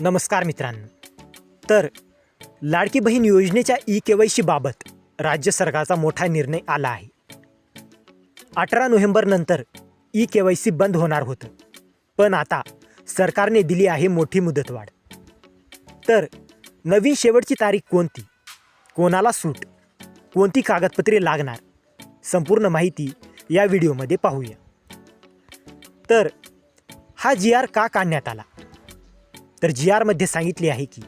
नमस्कार मित्रांनो. तर लाडकी बहीण योजनेच्या ई के वाय बाबत राज्य सरकारचा मोठा निर्णय आला आहे. अठरा नोव्हेंबरनंतर ई के वाय सी बंद होणार होतं. पण आता सरकारने दिली आहे मोठी मुदतवाढ. तर नवीन शेवटची तारीख कोणती? कोणाला सूट? कोणती कागदपत्रे लागणार? संपूर्ण माहिती या व्हिडिओमध्ये पाहूया. तर हा जी आर का काढण्यात आला? तर जी आरमध्ये सांगितले आहे की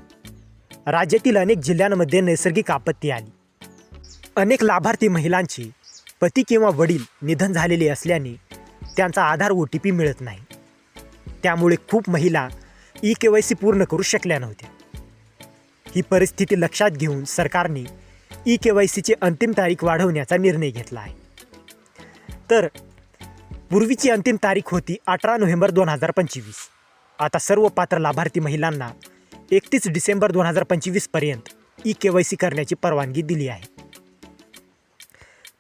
राज्यातील अनेक जिल्ह्यांमध्ये नैसर्गिक आपत्ती आली. अनेक लाभार्थी महिलांचे पती किंवा वडील निधन झालेले असल्याने त्यांचा आधार ओ टी पी मिळत नाही. त्यामुळे खूप महिला ई के वाय सी पूर्ण करू शकल्या नव्हत्या. ही परिस्थिती लक्षात घेऊन सरकारने ई के वाय सीची अंतिम तारीख वाढवण्याचा निर्णय घेतला आहे. तर पूर्वीची अंतिम तारीख होती अठरा नोव्हेंबर दोन हजार पंचवीस. आता सर्व पात्र लाभार्थी महिलांना एकतीस डिसेंबर दोन हजार पंचवीसपर्यंत ई के वाय सी करण्याची परवानगी दिली आहे.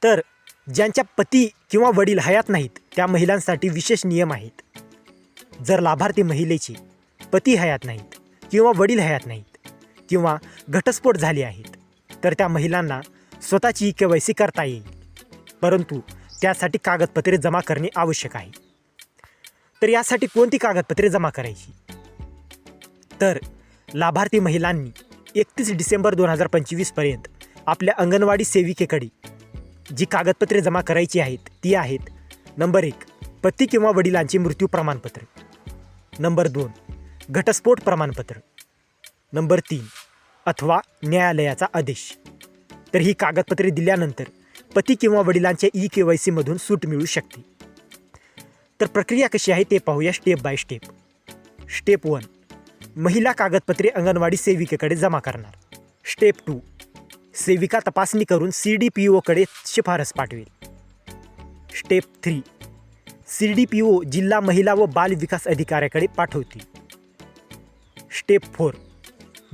तर ज्यांच्या पती किंवा वडील हयात नाहीत त्या महिलांसाठी विशेष नियम आहेत. जर लाभार्थी महिलेचे पती हयात नाहीत किंवा वडील हयात नाहीत किंवा घटस्फोट झाले आहेत तर त्या महिलांना स्वतःची ई के वाय सी करता येईल. परंतु त्यासाठी कागदपत्रे जमा करणे आवश्यक आहे. तर यासाठी कोणती कागदपत्रे जमा करायची? तर लाभार्थी महिलांनी एकतीस डिसेंबर दोन हजार पंचवीसपर्यंत आपल्या अंगणवाडी सेविकेकडे जी कागदपत्रे जमा करायची आहेत ती आहेत नंबर एक पती किंवा वडिलांचे मृत्यू प्रमाणपत्र. नंबर दोन घटस्फोट प्रमाणपत्र. नंबर तीन अथवा न्यायालयाचा आदेश. तर ही कागदपत्रे दिल्यानंतर पती किंवा वडिलांच्या ई के वाय सीमधून सूट मिळू शकते. तर प्रक्रिया कशी आहे ते पाहूया step by step step one महिला कागदपत्रे अंगणवाडी सेविकेकडे जमा करणार. स्टेप टू सेविका तपासणी करून सी डी पी ओकडे शिफारस पाठवेल. Step three C D P O जिल्हा महिला व बाल विकास अधिकाऱ्याकडे पाठवतील. स्टेप फोर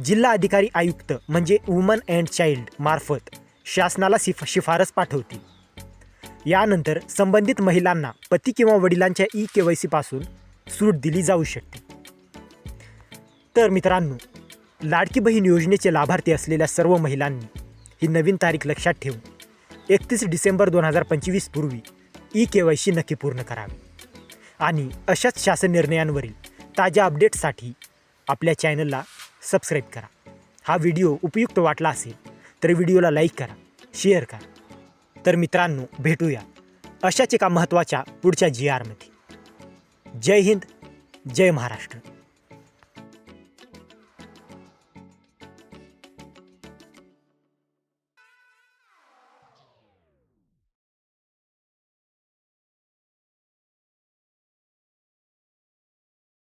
जिल्हा अधिकारी आयुक्त म्हणजे वुमन अँड चाइल्ड मार्फत शासनाला शिफ शिफारस पाठवतील. यानंतर संबंधित महिलांना पती किंवा वडिलांच्या ई के वाय सीपासून सूट दिली जाऊ शकते. तर मित्रांनो लाडकी बहीण योजनेचे लाभार्थी असलेल्या सर्व महिलांनी ही नवीन तारीख लक्षात ठेवून एकतीस डिसेंबर दोन हजार पंचवीस पूर्वी ई के वाय सी नक्की पूर्ण करावी. आणि अशाच शासन निर्णयांवरील ताज्या अपडेट्ससाठी आपल्या चॅनलला सबस्क्राईब करा. हा व्हिडिओ उपयुक्त वाटला असेल तर व्हिडिओला लाईक करा शेअर करा. तर मित्रांनो भेटूया अशाच एका महत्त्वाच्या पुढच्या जी आरमध्ये जय हिंद जय महाराष्ट्र.